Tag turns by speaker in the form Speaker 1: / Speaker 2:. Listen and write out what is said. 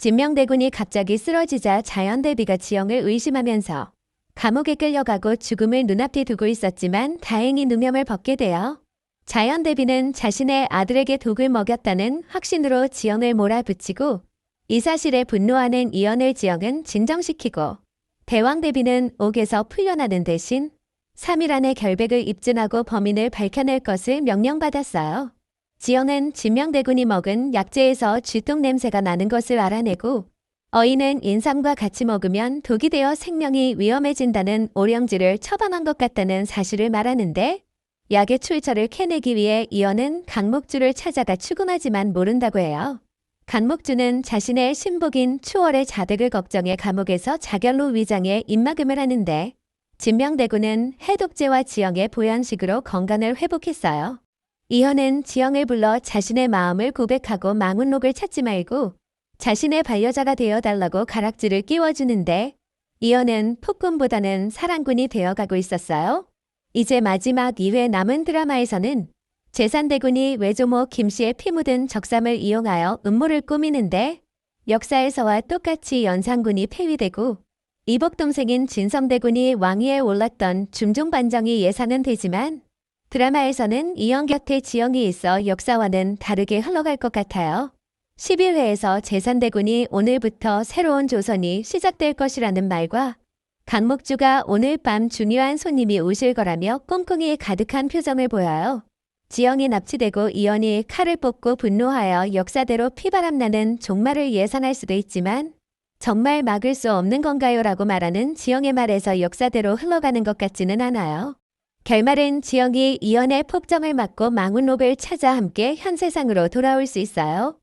Speaker 1: 진명대군이 갑자기 쓰러지자 자연대비가 지영을 의심하면서 감옥에 끌려가고 죽음을 눈앞에 두고 있었지만 다행히 누명을 벗게 되어 자연대비는 자신의 아들에게 독을 먹였다는 확신으로 지영을 몰아붙이고 이 사실에 분노하는 이연을 지영은 진정시키고 대왕대비는 옥에서 풀려나는 대신 3일 안에 결백을 입증하고 범인을 밝혀낼 것을 명령받았어요. 지영은 진명대군이 먹은 약재에서 쥐똥 냄새가 나는 것을 알아내고 어인은 인삼과 같이 먹으면 독이 되어 생명이 위험해진다는 오령지를 처방한 것 같다는 사실을 말하는데 약의 출처를 캐내기 위해 이어는 강목주를 찾아가 추궁하지만 모른다고 해요. 강목주는 자신의 신복인 추월의 자득을 걱정해 감옥에서 자결로 위장해 입막음을 하는데 진명대군은 해독제와 지영의 보양식으로 건강을 회복했어요. 이현은 지영을 불러 자신의 마음을 고백하고 망운록을 찾지 말고 자신의 반려자가 되어달라고 가락지를 끼워주는데 이현은 폭군보다는 사랑꾼이 되어가고 있었어요. 이제 마지막 2회 남은 드라마에서는 재산대군이 외조모 김씨의 피 묻은 적삼을 이용하여 음모를 꾸미는데 역사에서와 똑같이 연산군이 폐위되고 이복동생인 진성대군이 왕위에 올랐던 중종반정이 예상은 되지만 드라마에서는 이영 곁에 지영이 있어 역사와는 다르게 흘러갈 것 같아요. 11회에서 재산대군이 오늘부터 새로운 조선이 시작될 것이라는 말과 강목주가 오늘 밤 중요한 손님이 오실 거라며 꽁꽁이 가득한 표정을 보여요. 지영이 납치되고 이연이 칼을 뽑고 분노하여 역사대로 피바람나는 종말을 예상할 수도 있지만 정말 막을 수 없는 건가요? 라고 말하는 지영의 말에서 역사대로 흘러가는 것 같지는 않아요. 결말은 지영이 이연의 폭정을 막고 망운록을 찾아 함께 현 세상으로 돌아올 수 있어요.